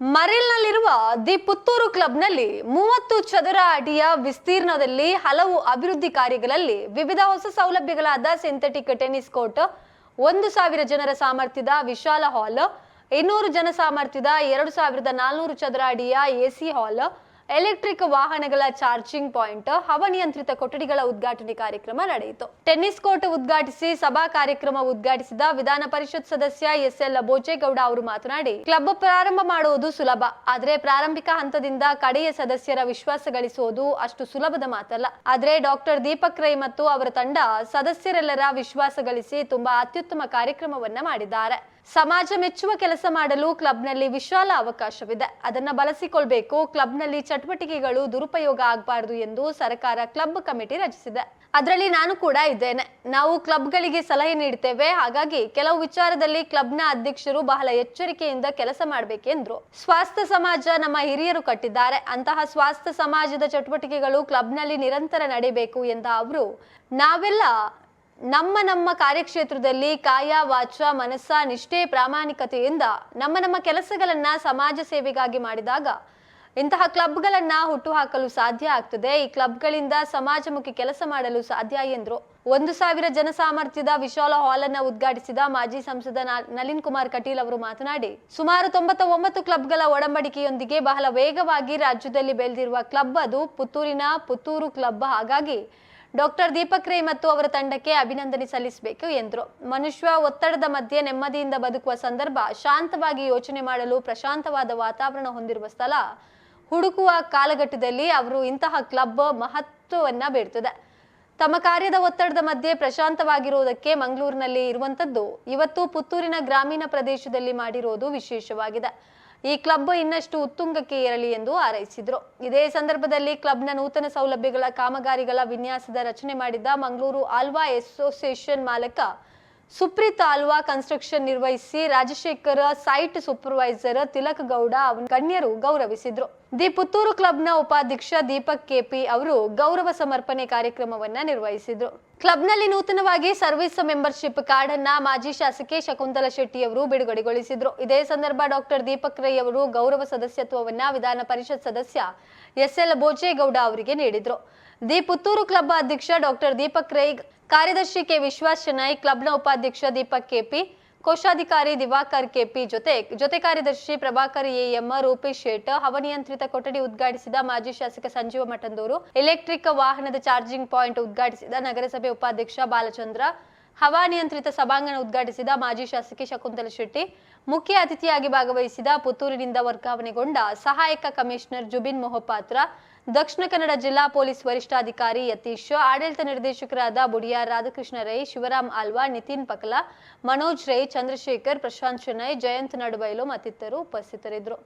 ಮರಿಲ್ನಲ್ಲಿರುವ the Puttur ಕ್ಲಬ್ನಲ್ಲಿ ಮೂವತ್ತು ಚದರ ಅಡಿಯ ವಿಸ್ತೀರ್ಣದಲ್ಲಿ ಹಲವು ಅಭಿವೃದ್ಧಿ ಕಾರ್ಯಗಳಲ್ಲಿ ವಿವಿಧ ಹೊಸ ಸೌಲಭ್ಯಗಳಾದ ಸಿಂಥೆಟಿಕ್ ಟೆನ್ನಿಸ್ ಕೋರ್ಟ್, ಒಂದು ಸಾವಿರ ಜನರ ಸಾಮರ್ಥ್ಯದ ವಿಶಾಲ ಹಾಲ್, ಇನ್ನೂರು ಜನ ಸಾಮರ್ಥ್ಯದ ಎರಡು ಸಾವಿರದ ನಾಲ್ನೂರು ಚದರ ಅಡಿಯ ಎಸಿ ಹಾಲ್ ಎಲೆಕ್ಟ್ರಿಕ್ ವಾಹನಗಳ ಚಾರ್ಜಿಂಗ್ ಪಾಯಿಂಟ್ ಹವನಿಯಂತ್ರಿತ ಕೊಠಡಿಗಳ ಉದ್ಘಾಟನೆ ಕಾರ್ಯಕ್ರಮ ನಡೆಯಿತು. ಟೆನ್ನಿಸ್ ಕೋರ್ಟ್ ಉದ್ಘಾಟಿಸಿ ಸಭಾ ಕಾರ್ಯಕ್ರಮ ಉದ್ಘಾಟಿಸಿದ ವಿಧಾನ ಪರಿಷತ್ ಸದಸ್ಯ ಎಸ್ ಎಲ್ ಬೋಜೇಗೌಡ ಅವರು ಮಾತನಾಡಿ, ಕ್ಲಬ್ ಪ್ರಾರಂಭ ಮಾಡುವುದು ಸುಲಭ, ಆದರೆ ಪ್ರಾರಂಭಿಕ ಹಂತದಿಂದ ಕಡೆಯ ಸದಸ್ಯರ ವಿಶ್ವಾಸ ಗಳಿಸುವುದು ಅಷ್ಟು ಸುಲಭದ ಮಾತಲ್ಲ. ಆದರೆ ಡಾಕ್ಟರ್ ದೀಪಕ್ ರೈ ಮತ್ತು ಅವರ ತಂಡ ಸದಸ್ಯರೆಲ್ಲರ ವಿಶ್ವಾಸ ಗಳಿಸಿ ತುಂಬಾ ಅತ್ಯುತ್ತಮ ಕಾರ್ಯಕ್ರಮವನ್ನ ಮಾಡಿದ್ದಾರೆ. ಸಮಾಜ ಮೆಚ್ಚುವ ಕೆಲಸ ಮಾಡಲು ಕ್ಲಬ್ನಲ್ಲಿ ವಿಶಾಲ ಅವಕಾಶವಿದೆ. ಅದನ್ನು ಬಳಸಿಕೊಳ್ಬೇಕು. ಕ್ಲಬ್ನಲ್ಲಿ ಚಟುವಟಿಕೆಗಳು ದುರುಪಯೋಗ ಆಗಬಾರದು ಎಂದು ಸರ್ಕಾರ ಕ್ಲಬ್ ಕಮಿಟಿ ರಚಿಸಿದೆ. ಅದರಲ್ಲಿ ನಾನು ಕೂಡ ಇದ್ದೇನೆ. ನಾವು ಕ್ಲಬ್ಗಳಿಗೆ ಸಲಹೆ ನೀಡುತ್ತೇವೆ ಹಾಗಾಗಿ ಕೆಲವು ವಿಚಾರದಲ್ಲಿ ಕ್ಲಬ್ನ ಅಧ್ಯಕ್ಷರು ಬಹಳ ಎಚ್ಚರಿಕೆಯಿಂದ ಕೆಲಸ ಮಾಡಬೇಕೆಂದ್ರು. ಸ್ವಾಸ್ಥ್ಯ ಸಮಾಜ ನಮ್ಮ ಹಿರಿಯರು ಕಟ್ಟಿದ್ದಾರೆ. ಅಂತಹ ಸ್ವಾಸ್ಥ್ಯ ಸಮಾಜದ ಚಟುವಟಿಕೆಗಳು ಕ್ಲಬ್ನಲ್ಲಿ ನಿರಂತರ ನಡೆಯಬೇಕು ಎಂದ ಅವರು, ನಾವೆಲ್ಲ ನಮ್ಮ ನಮ್ಮ ಕಾರ್ಯಕ್ಷೇತ್ರದಲ್ಲಿ ಕಾಯ ವಾಚ ಮನಸ್ಸ, ನಿಷ್ಠೆ, ಪ್ರಾಮಾಣಿಕತೆಯಿಂದ ನಮ್ಮ ನಮ್ಮ ಕೆಲಸಗಳನ್ನ ಸಮಾಜ ಸೇವೆಗಾಗಿ ಮಾಡಿದಾಗ ಇಂತಹ ಕ್ಲಬ್ಗಳನ್ನ ಹುಟ್ಟುಹಾಕಲು ಸಾಧ್ಯ ಆಗ್ತದೆ. ಈ ಕ್ಲಬ್ಗಳಿಂದ ಸಮಾಜಮುಖಿ ಕೆಲಸ ಮಾಡಲು ಸಾಧ್ಯ ಎಂದರು ಒಂದು ಸಾವಿರ ಜನ ಸಾಮರ್ಥ್ಯದ ವಿಶಾಲ ಹಾಲ್ ಅನ್ನ ಉದ್ಘಾಟಿಸಿದ ಮಾಜಿ ಸಂಸದ ನಳಿನ್ ಕುಮಾರ್ ಕಟೀಲ್ ಅವರು ಮಾತನಾಡಿ, ಸುಮಾರು ತೊಂಬತ್ತ ಒಂಬತ್ತು ಕ್ಲಬ್ಗಳ ಒಡಂಬಡಿಕೆಯೊಂದಿಗೆ ಬಹಳ ವೇಗವಾಗಿ ರಾಜ್ಯದಲ್ಲಿ ಬೆಳೆದಿರುವ ಕ್ಲಬ್ ಅದು. ಪುತ್ತೂರಿನ ಪುತ್ತೂರು ಕ್ಲಬ್ ಹಾಗಾಗಿ ಡಾಕ್ಟರ್ ದೀಪಕ್ ರೈ ಮತ್ತು ಅವರ ತಂಡಕ್ಕೆ ಅಭಿನಂದನೆ ಸಲ್ಲಿಸಬೇಕು ಎಂದರು. ಮನುಷ್ಯ ಒತ್ತಡದ ಮಧ್ಯೆ ನೆಮ್ಮದಿಯಿಂದ ಬದುಕುವ ಸಂದರ್ಭ ಶಾಂತವಾಗಿ ಯೋಚನೆ ಮಾಡಲು ಪ್ರಶಾಂತವಾದ ವಾತಾವರಣ ಹೊಂದಿರುವ ಸ್ಥಳ. ಹುಡುಕುವ ಕಾಲಘಟ್ಟದಲ್ಲಿ ಅವರು ಇಂತಹ ಕ್ಲಬ್ ಮಹತ್ವವನ್ನ ಬೀರ್ತದೆ ತಮ್ಮ ಕಾರ್ಯದ ಒತ್ತಡದ ಮಧ್ಯೆ ಪ್ರಶಾಂತವಾಗಿರುವುದಕ್ಕೆ ಮಂಗಳೂರಿನಲ್ಲಿ ಇರುವಂತದ್ದು ಇವತ್ತು ಪುತ್ತೂರಿನ ಗ್ರಾಮೀಣ ಪ್ರದೇಶದಲ್ಲಿ ಮಾಡಿರುವುದು ವಿಶೇಷವಾಗಿದೆ. ಈ ಕ್ಲಬ್ ಇನ್ನಷ್ಟು ಉತ್ತುಂಗಕ್ಕೆ ಏರಲಿ ಎಂದು ಹಾರೈಸಿದರು. ಇದೇ ಸಂದರ್ಭದಲ್ಲಿ ಕ್ಲಬ್ನ ನೂತನ ಸೌಲಭ್ಯಗಳ ಕಾಮಗಾರಿಗಳ ವಿನ್ಯಾಸದ ರಚನೆ ಮಾಡಿದ್ದ ಮಂಗಳೂರು ಆಲ್ವಾ ಅಸೋಸಿಯೇಷನ್ ಮಾಲಕ ಸುಪ್ರೀತ್ ಆಲ್ವಾ ಕನ್ಸ್ಟ್ರಕ್ಷನ್ ನಿರ್ವಹಿಸಿ ರಾಜಶೇಖರ ಸೈಟ್ ಸೂಪರ್ವೈಸರ್ ತಿಲಕ್ ಗೌಡ ಅವನ ಗಣ್ಯರು ಗೌರವಿಸಿದ್ರು. ದಿ ಪುತ್ತೂರು ಕ್ಲಬ್ನ ಉಪಾಧ್ಯಕ್ಷ ದೀಪಕ್ ಕೆಪಿ ಅವರು ಗೌರವ ಸಮರ್ಪಣೆ ಕಾರ್ಯಕ್ರಮವನ್ನ ನಿರ್ವಹಿಸಿದ್ರು. ಕ್ಲಬ್ನಲ್ಲಿ ನೂತನವಾಗಿ ಸರ್ವಿಸ್ ಮೆಂಬರ್ಶಿಪ್ ಕಾರ್ಡ್ ಅನ್ನ ಮಾಜಿ ಶಾಸಕಿ ಶಕುಂತಲಾ ಶೆಟ್ಟಿ ಅವರು ಬಿಡುಗಡೆಗೊಳಿಸಿದ್ರು. ಇದೇ ಸಂದರ್ಭ ಡಾಕ್ಟರ್ ದೀಪಕ್ ರೈ ಅವರು ಗೌರವ ಸದಸ್ಯತ್ವವನ್ನ ವಿಧಾನ ಪರಿಷತ್ ಸದಸ್ಯ ಎಸ್ ಎಲ್ ಬೋಜೇಗೌಡ ಅವರಿಗೆ ನೀಡಿದ್ರು. ದಿ ಪುತ್ತೂರು ಕ್ಲಬ್ ಅಧ್ಯಕ್ಷ ಡಾಕ್ಟರ್ ದೀಪಕ್ ರೈ, ಕಾರ್ಯದರ್ಶಿ ಕೆ ವಿಶ್ವಾಸ್ ಚೆನ್ನೈ, ಕ್ಲಬ್ನ ಉಪಾಧ್ಯಕ್ಷ ದೀಪಕ್ ಕೆಪಿ ಕೋಶಾಧಿಕಾರಿ ದಿವಾಕರ್ ಕೆಪಿ ಜೊತೆ ಜೊತೆ ಕಾರ್ಯದರ್ಶಿ ಪ್ರಭಾಕರ್ ಎಎಂ ರೂಪೇಶ್ ಶೇಟ್, ಹವನಿಯಂತ್ರಿತ ಕೊಠಡಿ ಉದ್ಘಾಟಿಸಿದ ಮಾಜಿ ಶಾಸಕ ಸಂಜೀವ ಮಠಂದೂರು, ಎಲೆಕ್ಟ್ರಿಕ್ ವಾಹನದ ಚಾರ್ಜಿಂಗ್ ಪಾಯಿಂಟ್ ಉದ್ಘಾಟಿಸಿದ ನಗರಸಭೆ ಉಪಾಧ್ಯಕ್ಷ ಬಾಲಚಂದ್ರ, ಹವಾನಿಯಂತ್ರಿತ ಸಭಾಂಗಣ ಉದ್ಘಾಟಿಸಿದ ಮಾಜಿ ಶಾಸಕಿ ಶಕುಂತಲ ಶೆಟ್ಟಿ, ಮುಖ್ಯ ಅತಿಥಿಯಾಗಿ ಭಾಗವಹಿಸಿದ ಪುತ್ತೂರಿನಿಂದ ವರ್ಗಾವಣೆಗೊಂಡ ಸಹಾಯಕ ಕಮಿಷನರ್ ಜುಬಿನ್ ಮೊಹಪಾತ್ರ ದಕ್ಷಿಣ ಕನ್ನಡ ಜಿಲ್ಲಾ ಪೊಲೀಸ್ ವರಿಷ್ಠಾಧಿಕಾರಿ ಯತೀಶ್, ಆಡಳಿತ ನಿರ್ದೇಶಕರಾದ ಬುಡಿಯಾರ್ ರಾಧಾಕೃಷ್ಣ ರೈ, ಶಿವರಾಮ್ ಆಲ್ವಾ ನಿತಿನ್ ಪಕಲಾ, ಮನೋಜ್ ರೈ, ಚಂದ್ರಶೇಖರ್, ಪ್ರಶಾಂತ್ ಚೆನ್ನೈ ಜಯಂತ್ ನಡುಬೈಲು ಮತ್ತಿತರರು ಉಪಸ್ಥಿತರಿದ್ದರು.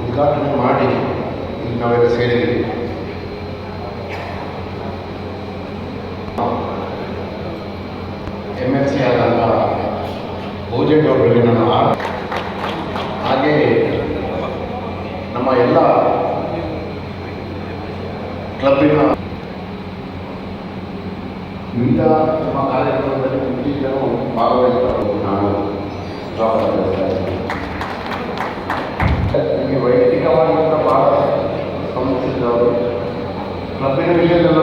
ಉದ್ಘಾಟನೆ ಮಾಡಿ ನಾವೆಲ್ಲ ಸೇರಿದ್ದೀವಿ ಎಂ ಎಲ್ ಸಿ ಆದಂಥ ಬಹುಜನ್ ಅವರಿಗೆ ನಾನು ಹಾಗೆ ನಮ್ಮ ಎಲ್ಲ భాగవతం నాడు వైదిక వారి యొక్క బాగా సంబంధించిన క్లబ్బిన విషయంలో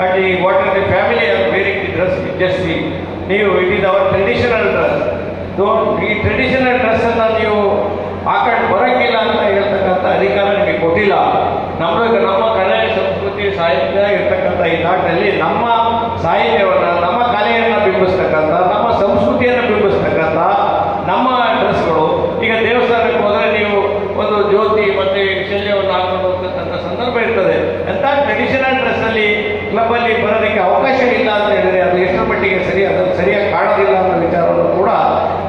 and what is the family are wearing the dress just ನೀವು it is our traditional dress ಈ ಟ್ರೆಡಿಷನಲ್ ಡ್ರೆಸ್ಸನ್ನು ನೀವು ಹಾಕೊಂಡು ಬರೋಕ್ಕಿಲ್ಲ ಅಂತ ಹೇಳ್ತಕ್ಕಂಥ ಅಧಿಕಾರ ನಿಮಗೆ ಕೊಟ್ಟಿಲ್ಲ. ನಮ್ಮ ನಮ್ಮ ಕಲೆ ಸಂಸ್ಕೃತಿ ಸಾಹಿತ್ಯ ಇರ್ತಕ್ಕಂಥ ಈ ನಾಟಿನಲ್ಲಿ ನಮ್ಮ ಸಾಹಿತ್ಯವನ್ನು, ನಮ್ಮ ಕಲೆಯನ್ನು ಬಿಂಬಿಸ್ತಕ್ಕಂಥ, ನಮ್ಮ ಸಂಸ್ಕೃತಿಯನ್ನು ಬಿಂಬಿಸ್ತಕ್ಕಂಥ ನಮ್ಮ ಡ್ರೆಸ್ಗಳು ಈಗ ದೇವಸ್ಥಾನಕ್ಕೆ ಹೋದರೆ ನೀವು ಒಂದು ಜ್ಯೋತಿ ಮತ್ತು ಶಲ್ಯವನ್ನು ಹಾಕೊಂಡು ಹೋಗ್ತಕ್ಕಂಥ ಸಂದರ್ಭ ಇರ್ತದೆ ಎಂಥ ಟ್ರೆಡಿಷನಲ್ ಡ್ರೆಸ್ಸಲ್ಲಿ ಕ್ಲಬ್ಬಲ್ಲಿ ಬರೋದಕ್ಕೆ ಅವಕಾಶ ಇಲ್ಲ ಅಂತ ಹೇಳಿದರೆ ಅದು ಎಷ್ಟರ ಮಟ್ಟಿಗೆ ಸರಿ ಅದನ್ನು ಸರಿಯಾಗಿ ಕಾಣೋದಿಲ್ಲ ಅನ್ನೋ ವಿಚಾರವನ್ನು ಕೂಡ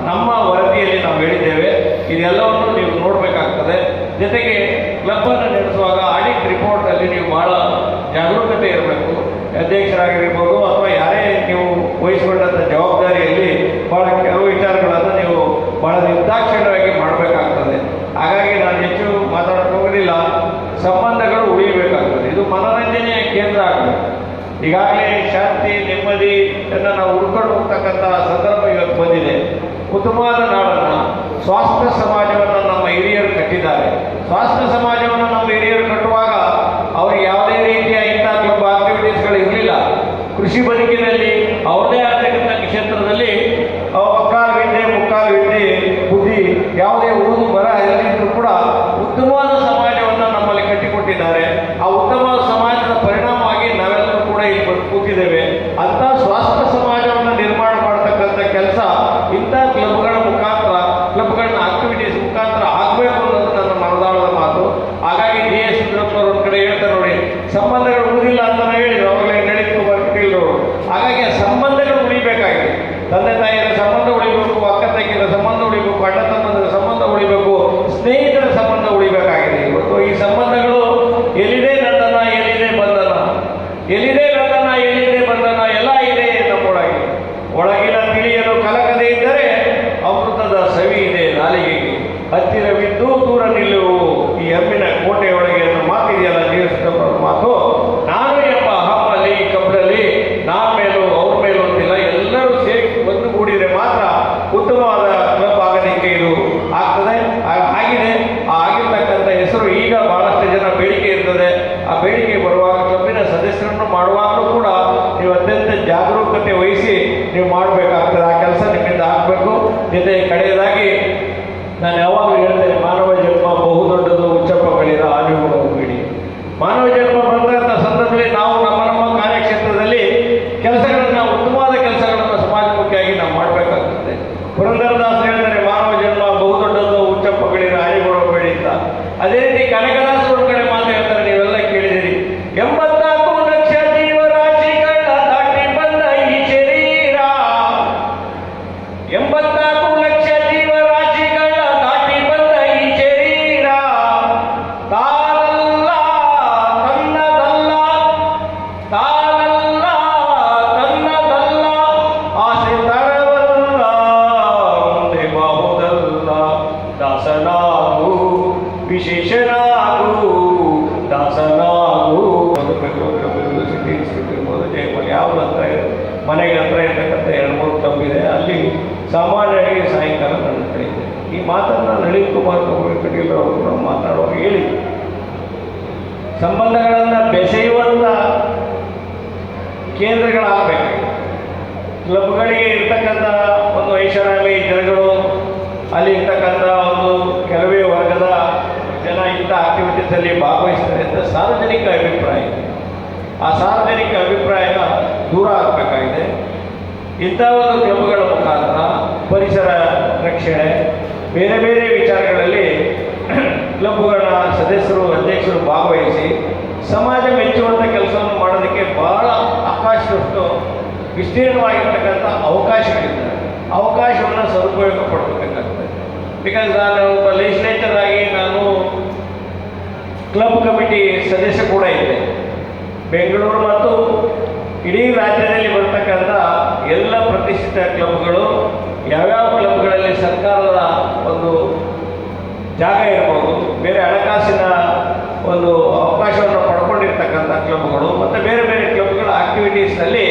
ನಮ್ಮ ವರದಿಯಲ್ಲಿ ನಾವು ಹೇಳಿದ್ದೇವೆ ಇದೆಲ್ಲವನ್ನು ನೀವು ನೋಡಬೇಕಾಗ್ತದೆ. ಜೊತೆಗೆ ಕ್ಲಬ್ಬನ್ನು ನಡೆಸುವಾಗ ಆಡಿಟ್ ರಿಪೋರ್ಟಲ್ಲಿ ನೀವು ಭಾಳ ಜಾಗರೂಕತೆ ಇರಬೇಕು. ಅಧ್ಯಕ್ಷರಾಗಿರ್ಬೋದು ಅಥವಾ ಯಾರೇ ನೀವು ವಹಿಸಿಕೊಂಡಂಥ ಜವಾಬ್ದಾರಿಯಲ್ಲಿ ಭಾಳ ಕೆಲವು ವಿಚಾರಗಳನ್ನು ನೀವು ಭಾಳ ನಿರ್ದಾಕ್ಷಿಣ್ಯವಾಗಿ ಮಾಡಬೇಕಾಗ್ತದೆ. ಹಾಗಾಗಿ ನಾನು ಹೆಚ್ಚು ಮಾತಾಡಕ್ಕೆ ಹೋಗಲಿಲ್ಲ ಸಂಬಂಧಗಳು ಉಳಿಯಬೇಕಾಗ್ತದೆ ಇದು ಮನೋರಂಜನೆಯ ಕೇಂದ್ರ ಆಗಬೇಕು. ಈಗಾಗಲೇ ಶಾಂತಿ, ನೆಮ್ಮದಿ ಎಲ್ಲ ನಾವು ಹುಡ್ಕೊಂಡು ಹೋಗ್ತಕ್ಕಂಥ ಸಂದರ್ಭ ಇವತ್ತು ಬಂದಿದೆ. ಉತ್ತಮವಾದ ನಾಡನ್ನು ಸ್ವಾಸ್ಥ್ಯ ಸಮಾಜವನ್ನು ನಮ್ಮ ಹಿರಿಯರು ಕಟ್ಟಿದ್ದಾರೆ. ಸ್ವಾಸ್ಥ್ಯ ಸಮಾಜವನ್ನು ನಮ್ಮ ಹಿರಿಯರು ಕಟ್ಟುವಾಗ ಅವರಿಗೆ ಯಾವುದೇ ರೀತಿಯ ಇಂಥ ಕ್ಲಬ್ ಆಕ್ಟಿವಿಟೀಸ್ಗಳು ಇರಲಿಲ್ಲ. ಕೃಷಿ ಬದುಕಿನಲ್ಲಿ ಅವ್ರದೇ ಕ್ಷೇತ್ರದಲ್ಲಿ ಒಕ್ಕಾಲು ವಿದ್ಯೆ ಮುಕ್ಕಾಲು ವಿದ್ಯೆ ಬುದ್ಧಿ ಯಾವುದೇ ಓದು ಬರ ಇಲ್ಲದಿದ್ರೂ ಕೂಡ ಉತ್ತಮವಾದ ಸಮಾಜವನ್ನು ನಮ್ಮಲ್ಲಿ ಕಟ್ಟಿಕೊಟ್ಟಿದ್ದಾರೆ ಆ ಉತ್ತಮ ಸಮಾಜದ ಪರಿಣಾಮವಾಗಿ ನಾವೆಲ್ಲರೂ ಕೂಡ ಇಲ್ಲಿ ಬಂದು ಕೂತಿದ್ದೇವೆ ಅಂಥ ಸ್ವಾಸ್ಥ್ಯ ಸಮಾಜವನ್ನು ನಿರ್ಮಾಣ ಮಾಡತಕ್ಕಂಥ ಕೆಲಸ ಇಂಥ ಕ್ಲಬ್ಗಳ ಮುಖಾಂತರ ಕ್ಲಬ್ಗಳನ್ನ ಆಕ್ಟಿವಿಟೀಸ್ ಮುಖಾಂತರ ಆಗಬೇಕು ಅನ್ನೋದು ನನ್ನ ಮನದಾಳದ ಮಾತು ಹಾಗಾಗಿ ಡಿ ಎಸ್ ಸುಂದರಪ್ಪನವ್ರು ಒಂದು ಕಡೆ ಹೇಳ್ತಾರೆ ನೋಡಿ ಸಂಬಂಧಗಳು ಉಳಿದಿಲ್ಲ ಅಂತ ನಾವು ಹೇಳಿದ್ರು ಅವಾಗಲೇ ನಳಿನ್ ಕುಮಾರ್ ಕಟೀಲ್ ಅವರು ಹಾಗಾಗಿ ಆ ಸಂಬಂಧಗಳು ಉಳಿಬೇಕಾಗಿದೆ ತಂದೆ ತಾಯಿಯರ ಸಂಬಂಧ ಉಳಿಬೇಕು ಅಕ್ಕ ತಂಗಿಯರ ಸಂಬಂಧ ಉಳಿಬೇಕು ಅಣ್ಣ ತಮ್ಮಂದರ ಸಂಬಂಧ ಉಳಿಬೇಕು ಸ್ನೇಹಿತರ ಸಂಬಂಧ ಉಳಿಬೇಕಾಗಿದೆ ಇವತ್ತು ಈ ಸಂಬಂಧಗಳು ಎಲ್ಲಿದೆ ನಂದನ ಎಲ್ಲಿದೆ ಬಂಧನ ಎಲ್ಲಿದೆ ನಂದನ ಎಲ್ಲಿದೆ ಬಂಧನ ಎಲ್ಲ ಇದೆ ನಮ್ಮೊಳಗೆ ಒಳಗಿನ ತಿಳಿಯಲು ಕಲಕದೆ ಇದ್ದರೆ ಅಮೃತದ ಸವಿ ಇದೆ ನಾಲಿಗೆಗೆ ಹತ್ತಿರವಿದ್ದು ದೂರ ನಿಲ್ಲುವು ಈ ಎಮ್ಮಿನ ಕೋಟೆಯೊಳಗೆ ಅನ್ನೋ ಮಾತಿದೆಯಲ್ಲ ಜೀವಿಸಿದ ಮಾತು ನಾನು ಎಂಬ ಹಮ್ಮಲ್ಲಿ ಕಬ್ಬಲ್ಲಿ ನಾನ್ ಮೇಲೂ ಅವ್ರ ಮೇಲೂ ಅಂತಿಲ್ಲ ಎಲ್ಲರೂ ಸೇರಿ ಒಂದುಗೂಡಿದರೆ ಮಾತ್ರ ಉತ್ತಮವಾದ ಕ್ಲಬ್ ಆಗೋದಕ್ಕೆ ಇದು ಆಗ್ತದೆ ಆ- ಆಗಿದೆ ಆ ಆಗಿರ್ತಕ್ಕಂಥ ಹೆಸರು ಈಗ ಬಹಳಷ್ಟು ಜನ ಬೇಡಿಕೆ ಇರ್ತದೆ ಆ ಬೇಡಿಕೆ ಬರುವಾಗ ಕ್ಲಬ್ಬಿನ ಸದಸ್ಯರನ್ನು ಮಾಡುವಾಗಲೂ ಕೂಡ ನೀವು ಅತ್ಯಂತ ಜಾಗರೂಕತೆ ವಹಿಸಿ ನೀವು ಮಾಡಬೇಕಾಗ್ತದೆ ಆ ಕೆಲಸ ನಿಮ್ಮಿಂದ ಆಗಬೇಕು ಜೊತೆ ಕಡೆಯದಾಗಿ ನಾನು ಯಾವಾಗಲೂ ಕೆಲವೇ ವರ್ಗದ ಜನ ಇಂಥ ಆಕ್ಟಿವಿಟೀಸಲ್ಲಿ ಭಾಗವಹಿಸ್ತಾರೆ ಅಂತ ಸಾರ್ವಜನಿಕ ಅಭಿಪ್ರಾಯ. ಆ ಸಾರ್ವಜನಿಕ ಅಭಿಪ್ರಾಯನ ದೂರ ಆಗಬೇಕಾಗಿದೆ. ಇಂಥ ಒಂದು ಕ್ಲಬ್ಗಳ ಮುಖಾಂತರ ಪರಿಸರ ರಕ್ಷಣೆ, ಬೇರೆ ಬೇರೆ ವಿಚಾರಗಳಲ್ಲಿ ಕ್ಲಬ್ಗಳ ಸದಸ್ಯರು, ಅಧ್ಯಕ್ಷರು ಭಾಗವಹಿಸಿ ಸಮಾಜ ಮೆಚ್ಚುವಂಥ ಕೆಲಸವನ್ನು ಮಾಡೋದಕ್ಕೆ ಬಹಳ ಅವಕಾಶದಷ್ಟು ವಿಸ್ತೀರ್ಣವಾಗಿರ್ತಕ್ಕಂಥ ಅವಕಾಶಗಳಿದ್ದಾರೆ. ಅವಕಾಶವನ್ನು ಸದುಪಯೋಗ ಪಡ್ಕೋಬೇಕಾಗ್ತದೆ ಬಿಕಾಸ್ ನಾನು ಒಬ್ಬ ಲೆಜಿಸ್ಲೇಟರ್ ಆಗಿ ನಾನು ಕ್ಲಬ್ ಕಮಿಟಿ ಸದಸ್ಯ ಕೂಡ ಇದ್ದೆ. ಬೆಂಗಳೂರು ಮತ್ತು ಇಡೀ ರಾಜ್ಯದಲ್ಲಿ ಬರ್ತಕ್ಕಂಥ ಎಲ್ಲ ಪ್ರತಿಷ್ಠಿತ ಕ್ಲಬ್ಗಳು ಯಾವ್ಯಾವ ಕ್ಲಬ್ಗಳಲ್ಲಿ ಸರ್ಕಾರದ ಒಂದು ಜಾಗ ಇರ್ಬೋದು, ಬೇರೆ ಹಣಕಾಸಿನ ಒಂದು ಅವಕಾಶವನ್ನು ಪಡ್ಕೊಂಡಿರ್ತಕ್ಕಂಥ ಕ್ಲಬ್ಗಳು ಮತ್ತು ಬೇರೆ ಬೇರೆ ಕ್ಲಬ್ಗಳ ಆಕ್ಟಿವಿಟೀಸ್ನಲ್ಲಿ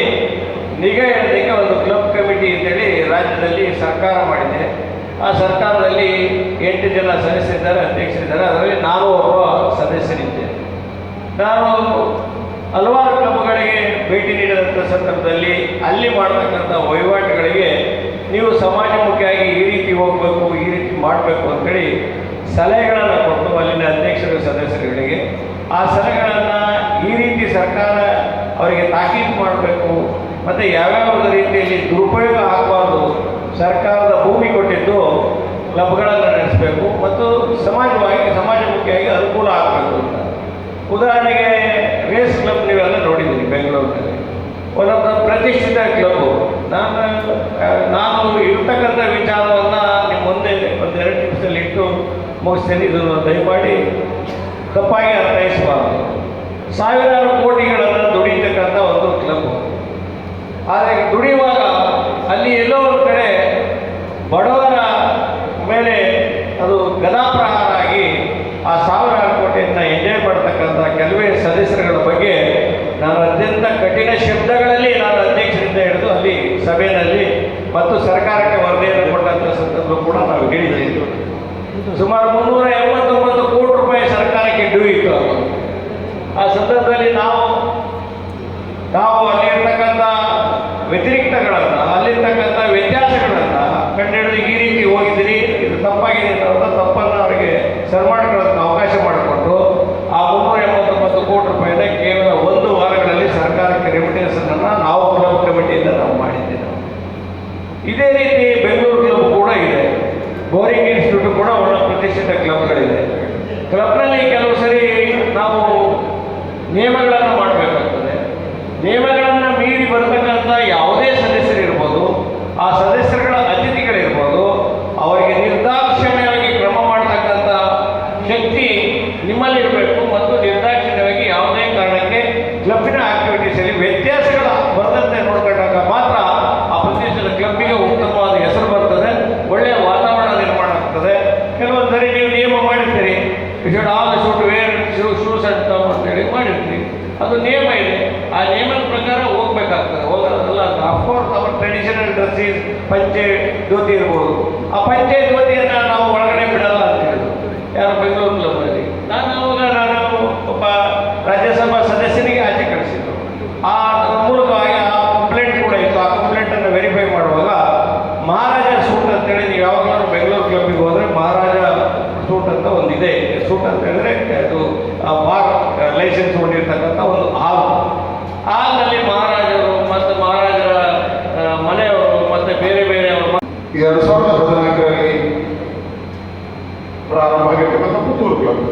ನಿಗಾ ಇಡೋದಕ್ಕೆ ಒಂದು ಕ್ಲಬ್ ಕಮಿಟಿ ಅಂತೇಳಿ ರಾಜ್ಯದಲ್ಲಿ ಸರ್ಕಾರ ಮಾಡಿದೆ. ಆ ಸರ್ಕಾರದಲ್ಲಿ ಎಂಟು ಜನ ಸದಸ್ಯರಿದ್ದಾರೆ ಅಧ್ಯಕ್ಷರಿದ್ದಾರೆ ಅದರಲ್ಲಿ ನಾನು ಒಬ್ಬ ಸದಸ್ಯರಿದ್ದೇನೆ ನಾನು ಹಲವಾರು ಕ್ಲಬ್ಗಳಿಗೆ ಭೇಟಿ ನೀಡಿದಂಥ ಸಂದರ್ಭದಲ್ಲಿ ಅಲ್ಲಿ ಮಾಡ್ತಕ್ಕಂಥ ವಹಿವಾಟುಗಳಿಗೆ ನೀವು ಸಮಾಜಮುಖಿಯಾಗಿ ಈ ರೀತಿ ಹೋಗಬೇಕು, ಈ ರೀತಿ ಮಾಡಬೇಕು ಅಂತೇಳಿ ಸಲಹೆಗಳನ್ನು ಕೊಟ್ಟು ಅಲ್ಲಿನ ಅಧ್ಯಕ್ಷರು, ಸದಸ್ಯರುಗಳಿಗೆ ಆ ಸಲಹೆಗಳನ್ನು ಈ ರೀತಿ ಸರ್ಕಾರ ಅವರಿಗೆ ತಾಕೀತು ಮಾಡಬೇಕು, ಮತ್ತು ಯಾವ್ಯಾವ ರೀತಿಯಲ್ಲಿ ದುರುಪಯೋಗ ಆಗಬಾರ್ದು ಸರ್ಕಾರದ ಭೂಮಿ ಕೊಟ್ಟಿದ್ದು ಕ್ಲಬ್ಗಳನ್ನು ನಡೆಸಬೇಕು ಮತ್ತು ಸಮಾಜವಾಗಿ ಸಮಾಜಮುಖಿಯಾಗಿ ಅನುಕೂಲ ಆಗಬೇಕು ಅಂತ. ಉದಾಹರಣೆಗೆ ರೇಸ್ ಕ್ಲಬ್ ನೀವೆಲ್ಲ ನೋಡಿದ್ದೀನಿ ಬೆಂಗಳೂರಿನಲ್ಲಿ. ಒಂದೊಂದು ಪ್ರತಿಷ್ಠಿತ ಕ್ಲಬ್. ನಾನು ನಾನು ಇರ್ತಕ್ಕಂಥ ವಿಚಾರವನ್ನು ನಿಮ್ಮ ಮುಂದೆ ಒಂದೆರಡು ನಿಮಿಷದಲ್ಲಿ ಇಟ್ಟು ಮುಗಿಸ್ತೇನೆ. ಇದನ್ನು ದಯಮಾಡಿ ತಪ್ಪಾಗಿ ಅರ್ಥೈಸಬಾರದು. ಸಾವಿರಾರು ಕೋಟಿಗಳನ್ನು ದುಡಿತಕ್ಕಂಥ ಒಂದು ಕ್ಲಬ್. ಆದರೆ ದುಡಿಯುವಾಗ ಅಲ್ಲಿ ಎಲ್ಲೋ ಒಂದು ಕಡೆ ಬಡವರ ಇದೇ ರೀತಿ ಬೆಂಗಳೂರು ಕ್ಲಬ್ ಕೂಡ ಇದೆ. ಬೋರಿಂಗ್ ಇನ್ಸ್ಟಿಟ್ಯೂಟ್ ಕೂಡ ಒಳ್ಳೆ ಪ್ರತಿಷ್ಠಿತ ಕ್ಲಬ್ಗಳಿದೆ ಕ್ಲಬ್ನಲ್ಲಿ ಕೆಲವು ಸರಿ ನಾವು ನಿಯಮಗಳನ್ನು ಮಾಡಬೇಕಾಗ್ತದೆ ನಿಯಮಗಳನ್ನು ಮೀರಿ ಬರ್ತಕ್ಕಂಥ ಯಾವುದೇ ಸದಸ್ಯರಿರ್ಬೋದು ಆ ಸದಸ್ಯರುಗಳ ಅತಿಥಿಗಳಿರ್ಬೋದು ಅವರಿಗೆ ನಿರ್ದಾಕ್ಷಿಣ್ಯವಾಗಿ ಕ್ರಮ ಮಾಡ್ತಕ್ಕಂಥ ಶಕ್ತಿ ನಿಮ್ಮಲ್ಲಿರಬೇಕು ಮತ್ತು ನಿರ್ದಾಕ್ಷಿಣ್ಯವಾಗಿ ಯಾವುದೇ ಕಾರಣಕ್ಕೆ ಕ್ಲಬ್ಬಿನ ಆಕ್ಟಿವಿಟೀಸಲ್ಲಿ ವ್ಯತ್ಯಾಸಗಳ ಬರದಂತೆ ನೋಡ್ಕೊಂಡಾಗ ಮಾತ್ರ ಆ ಪ್ರದೇಶದ ಕ್ಲಬ್ಬಿಗೆ ಉತ್ತಮವಾದ ಹೆಸರು ಬರ್ತದೆ ಒಳ್ಳೆಯ ವಾತಾವರಣ ನಿರ್ಮಾಣ ಆಗ್ತದೆ ಕೆಲವೊಂದು ಸರಿ ನೀವು ನಿಯಮ should all should wear shoe shoes ಅಂತ ಅಂತೇಳಿ ಮಾಡಿರ್ತೀವಿ ಅದು ನಿಯಮ ಇದೆ. ಆ ನಿಯಮದ ಪ್ರಕಾರ ಹೋಗ್ಬೇಕಾಗ್ತದೆ. ಹೋಗೋದಲ್ಲ of course our traditional dress is ಪಂಚೆ, ಧೋತಿ ಇರ್ಬೋದು. ಆ ಪಂಚೆ, ಧೋತಿಯನ್ನು ನಾವು ಒಳಗಡೆ ಬಿಡಲ್ಲ ಅಂತ ಹೇಳಿದ್ರು ಯಾರು ಬೆಂಗಳೂರು ಕ್ಲಬ್ನಲ್ಲಿ ನಾನು ಅವಾಗ ನಾನು ಒಬ್ಬ ರಾಜ್ಯಸಭಾ ಸದಸ್ಯನಿಗೆ ಆಚೆ ಕಳಿಸಿದ್ರು ಆ ಮೂಲಕವಾಗಿ ಆ ಕಂಪ್ಲೇಂಟ್ ಕೂಡ ಇತ್ತು ಆ ಕಂಪ್ಲೇಂಟನ್ನು ವೆರಿಫೈ ಮಾಡುವಾಗ ಮಹಾರಾಜ ಸೂಟ್ ಅಂತೇಳಿ ನೀವು ಯಾವಾಗಲಾದ್ರು ಬೆಂಗಳೂರು ಕ್ಲಬ್ಬಿಗೆ ಹೋದರೆ ಮಹಾರಾಜ ಸೂಟ್ ಅಂತ ಒಂದಿದೆ ಸೂಟ್ ಅಂತ ಹೇಳಿದ್ರೆ ಅದು ಬಾರ್ ಲೈಸೆನ್ಸ್ ಹೊಂದಿರತಕ್ಕಂಥ ಒಂದು ಹಾಲ್ ಹಾಲ್ನಲ್ಲಿ ಮಹಾರಾಜರು ಮತ್ತು ಮಹಾರಾಜರ ಆ, ಮನೆಯವರು ಮತ್ತು ಬೇರೆ ಬೇರೆಯವರು ಎರಡು ಸಾವಿರದ ಹದಿನಾಲ್ಕರಲ್ಲಿ ಪ್ರಾರಂಭ ಆಗಿರ್ತಕ್ಕಂಥ ಪುತ್ತೂರು ಕ್ಲಬ್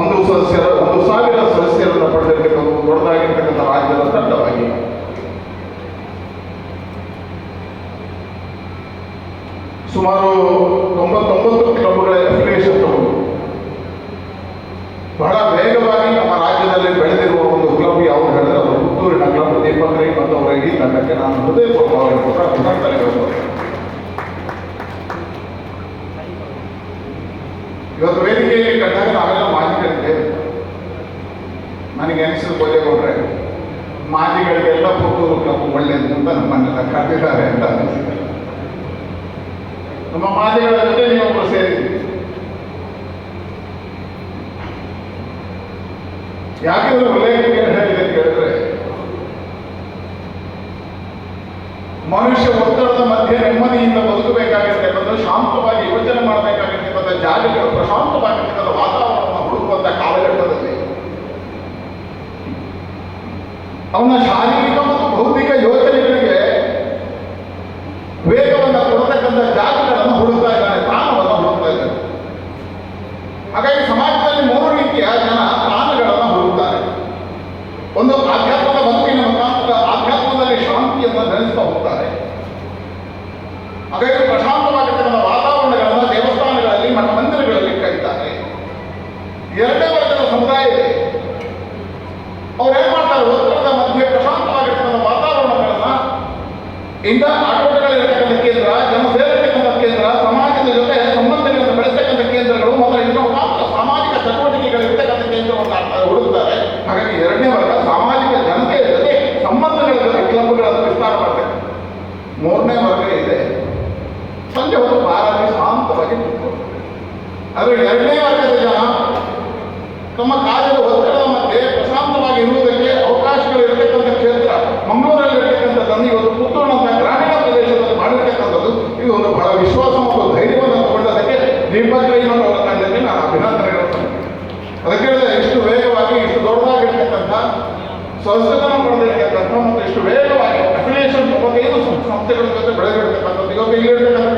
ಒಂದು ಸದಸ್ಯರ, ಒಂದು ಸಾವಿರ ಸದಸ್ಯರನ್ನು ಪಡೆದಿರ್ತಕ್ಕಂಥ ದೊಡ್ಡದಾಗಿರ್ತಕ್ಕಂಥ ರಾಜ್ಯದ ತಂಡವಾಗಿ. ಸುಮಾರು ತೊಂಬತ್ತೊಂಬತ್ತು ಕ್ಲಬ್ಗಳ ಅಫಿಲಿಯೇಷನ್ ತಗೊಂಡು. ಬಹಳ ವೇಗವಾಗಿ ನಮ್ಮ ರಾಜ್ಯದಲ್ಲಿ ಬೆಳೆದಿರುವ ಒಂದು ಕ್ಲಬ್ ಯಾವುದು ಪುತ್ತೂರಿನ ಕ್ಲಬ್ ದೀಪಕ್ ರೈ ತಂಡಕ್ಕೆ ನಾನು ಹೃದಯಪೂರ್ವಕವಾಗಿ ಇವತ್ತು ವೇದಿಕೆಯಲ್ಲಿ ಕಂಡಾಗ ನಾವೆಲ್ಲ ಮಾಜಿಗಳಿದ್ದೇವೆ ನನಗೆ ಅನಿಸಿದ ಕೊನೆಗೊಂಡ್ರೆ ಮಾಜಿಗಳಿಗೆಲ್ಲ ಪುತ್ತೂರು ಕ್ಲಬ್ ಒಳ್ಳೆಯದು ಅಂತ ನಮ್ಮನ್ನೆಲ್ಲ ಕರೆದಿದ್ದಾರೆ ಅಂತ ಅನಿಸಿದೆ ನಮ್ಮ ಮಾಜಿಗಳ ಜೊತೆ ನೀವೊಬ್ಬರು ಸೇರಿದ್ದೀರಿ ಯಾಕೆ ಇದರ ಉಲ್ಲೇಖಕ್ಕೆ ಹೇಳಿದೆ ಅಂತ ಹೇಳಿದ್ರೆ ಮನುಷ್ಯ ಒತ್ತಡದ ಮಧ್ಯೆ ನೆಮ್ಮದಿಯಿಂದ ಬದುಕಬೇಕಾಗಿರ್ತಕ್ಕಂಥ ಶಾಂತವಾಗಿ ಯೋಚನೆ ಮಾಡಬೇಕಾಗಿರ್ತಕ್ಕಂಥ ಜಾಗಗಳು ಪ್ರಶಾಂತವಾಗಿರ್ತಕ್ಕಂಥ ವಾತಾವರಣವನ್ನು ಹುಡುಕುವಂಥ ಕಾಲಘಟ್ಟದಲ್ಲಿ. ಅವನ ಶಾರೀರಿಕ ಮತ್ತು ಭೌತಿಕ ಯೋಚನೆಗಳಿಗೆ ವೇಗವನ್ನು ಕೊಡತಕ್ಕಂಥ ಜಾಗಗಳನ್ನು ಹುಡುಕ್ತಾ ಇದ್ದಾನೆ ತಾಣವನ್ನು ಹುಡುಕ್ತಾ ಇದ್ದಾನೆ ಹಾಗಾಗಿ ಸಮಾಜದಲ್ಲಿ ಮೂರು ರೀತಿಯ ಜನ ತಾಣಗಳನ್ನು ಹುಡುಕ್ತಾರೆ ಒಂದು ಆಧ್ಯಾತ್ಮದ ಬದುಕಿನ ಮುಖಾಂತರ ಆಧ್ಯಾತ್ಮದಲ್ಲಿ ಶಾಂತಿಯನ್ನು ನೆನೆಸ್ತಾ ಹೋಗ್ತಾರೆ ಹಾಗಾಗಿ ಪ್ರಶಾಂತವಾಗಿರ್ತಕ್ಕಂಥ ವಾತಾವರಣಗಳನ್ನು ದೇವಸ್ಥಾನಗಳಲ್ಲಿ ಮಠ ಮಂದಿರಗಳಲ್ಲಿ ಕರೀತಾರೆ ಎರಡನೇ ವರ್ಗದ ಸಮುದಾಯ ಇದೆ ಅವ್ರು ಏನ್ ಮಾಡ್ತಾರೆ ಒತ್ತಡದ ಮಧ್ಯೆ ಪ್ರಶಾಂತವಾಗಿರ್ತಕ್ಕಂಥ ವಾತಾವರಣಗಳನ್ನ ಇಂಥ ಆಟೋಟಗಳಿರ್ತಕ್ಕಂಥ ಕೇಂದ್ರ ಜನ ಸೇರಿರ್ತಕ್ಕಂಥ ಕೇಂದ್ರ ಸಮಾಜದ ಜೊತೆ ಸಂಬಂಧಗಳನ್ನು ಬೆಳೆಸ್ತಕ್ಕಂಥ ಕೇಂದ್ರಗಳು ಮತ್ತು ಇದರ ಮುಖಾಂತರ ಸಾಮಾಜಿಕ ಚಟುವಟಿಕೆಗಳಿರ್ತಕ್ಕಂಥ ಕೇಂದ್ರವನ್ನು ಹಾಗಾಗಿ ಎರಡನೇ ವರ್ಗ ಸಾಮಾಜಿಕ ಜನತೆ ಜೊತೆ ಸಂಬಂಧಗಳ ಜೊತೆ ಕ್ಲಬ್ಗಳನ್ನು ವಿಸ್ತಾರ ಮಾಡ್ತಾರೆ ಮೂರನೇ ವರ್ಗ ಇದೆ. ಸಂಜೆ ಹೊತ್ತು ಬಾರಾಗಿ ಶಾಂತವಾಗಿ ಕೂತ್ಕೊಳ್ತಾರೆ ಆದರೆ ಎರಡನೇ ವರ್ಗದ ಜನ ತಮ್ಮ ಕಾರ್ಯದ ಒತ್ತಡದ ಮಧ್ಯೆ ಪ್ರಶಾಂತವಾಗಿ ಇರುವುದಕ್ಕೆ ಅವಕಾಶಗಳು ಇರತಕ್ಕಂಥ ಕ್ಷೇತ್ರ ಮಂಗಳೂರಲ್ಲಿ ಇರತಕ್ಕಂಥದ್ದನ್ನು ಇವತ್ತು ಪುತ್ತೂರಿನಂಥ ಗ್ರಾಮೀಣ ಪ್ರದೇಶದಲ್ಲಿ ಮಾಡಿರ್ತಕ್ಕಂಥದ್ದು ಇದು ಒಂದು ಬಹಳ ವಿಶ್ವಾಸ ಮತ್ತು ಧೈರ್ಯವನ್ನು ತಗೊಂಡದಕ್ಕೆ ದೀಪಕ್ ರೈಮನ್ ಅವರ ತಂಡಕ್ಕೆ ನಾನು ಅಭಿನಂದನೆಗಳು ಸಲ್ಲಿಸ್ತೇನೆ. ಅದಕ್ಕೆ ಹೇಳಿದ್ರೆ ಇಷ್ಟು ವೇಗವಾಗಿ ಇಷ್ಟು ದೊಡ್ಡದಾಗಿರ್ತಕ್ಕಂಥ ಸಂಸ್ಥೆಗಳನ್ನು ಪಡೆದಿರ್ತಕ್ಕಂಥ ಮತ್ತು ಇಷ್ಟು ವೇಗವಾಗಿ ಅಫಿಲಿಯೇಷನ್ ಇಪ್ಪತ್ತೈದು ಸಂಸ್ಥೆಗಳ ಜೊತೆ ಬೆಳೆದಿರ್ತಕ್ಕಂಥದ್ದು ಇವತ್ತು ಇಲ್ಲಿರ್ತಕ್ಕಂಥ